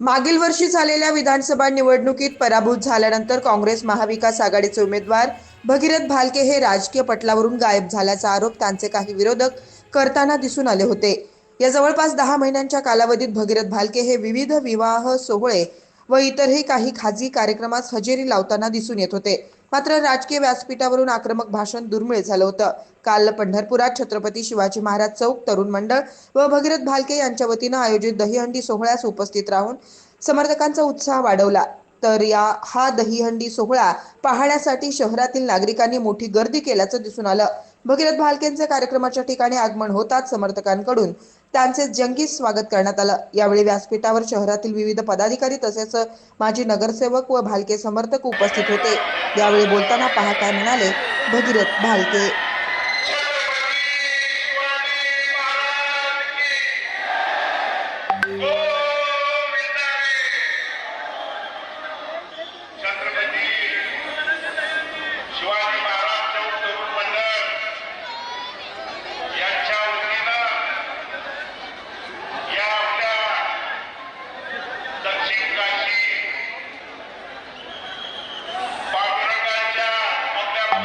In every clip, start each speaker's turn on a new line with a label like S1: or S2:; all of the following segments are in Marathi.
S1: मागील वर्षी झालेल्या विधानसभा निवडणुकीत पराभूत झाल्यानंतर काँग्रेस महाविकास आघाडीचे उमेदवार भगीरथ भालके हे राजकीय पटलावरून गायब झाल्याचा आरोप त्यांचे काही विरोधक करताना दिसून आले होते. या जवळपास दहा महिन्यांच्या कालावधीत भगीरथ भालके हे विविध विवाह सोहळे व इतरही काही खाजगी कार्यक्रमास हजेरी लावताना दिसून येत होते. मात्र राजकीय व्यासपीठावरून आक्रमक भाषण दुर्मिळ झालं होतं. काल पंढरपुरात छत्रपती शिवाजी महाराज चौक तरुण मंडळ व भगीरथ भालके यांच्या वतीनं आयोजित दहीहंडी सोहळ्यास उपस्थित राहून समर्थकांचा उत्साह वाढवला. तर या हा दहीहंडी सोहळा पाहण्यासाठी शहरातील नागरिकांनी मोठी गर्दी केल्याचं दिसून आलं. भगीरथ भालकेंचे कार्यक्रमाच्या ठिकाणी आगमन होताच समर्थकांकडून त्यांचे जंगी स्वागत करण्यात आलं. यावेळी व्यासपीठावर शहरातील विविध पदाधिकारी तसेच माजी नगरसेवक व भालके समर्थक उपस्थित होते. यावेळी बोलताना पहा काय म्हणाले Bhagirath Bhalke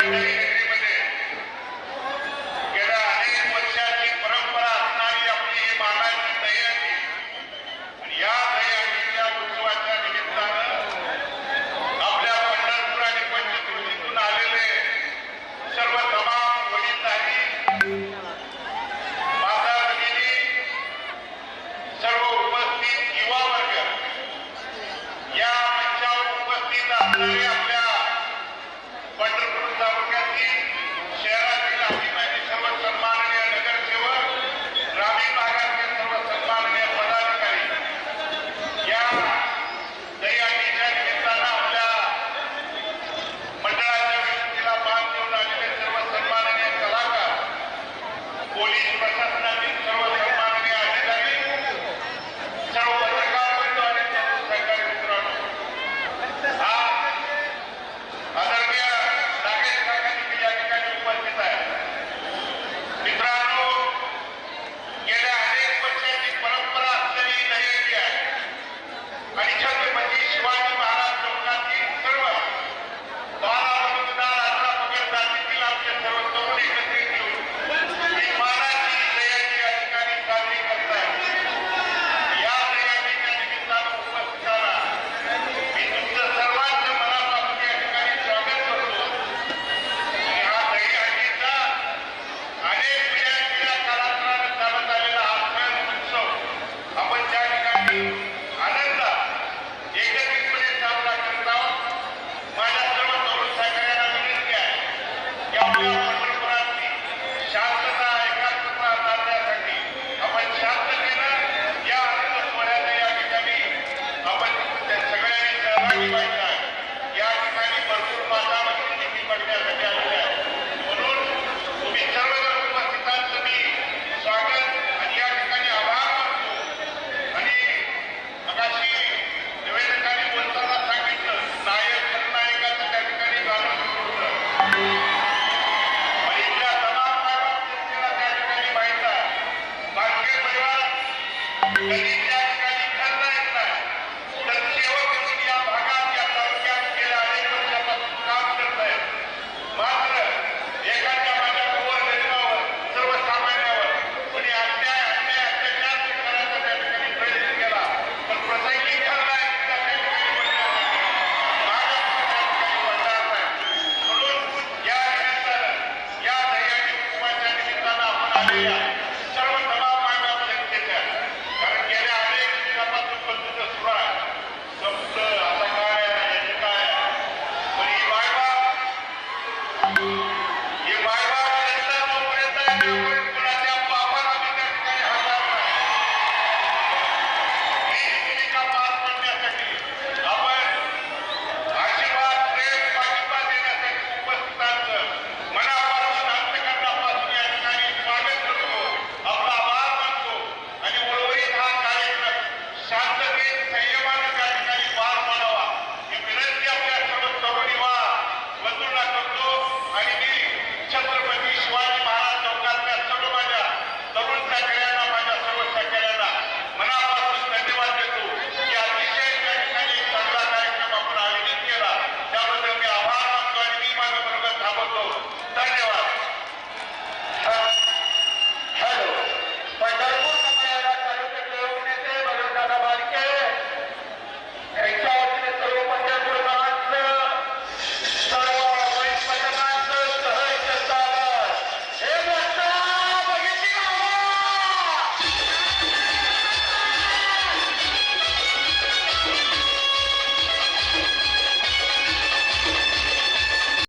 S2: Thank you. police.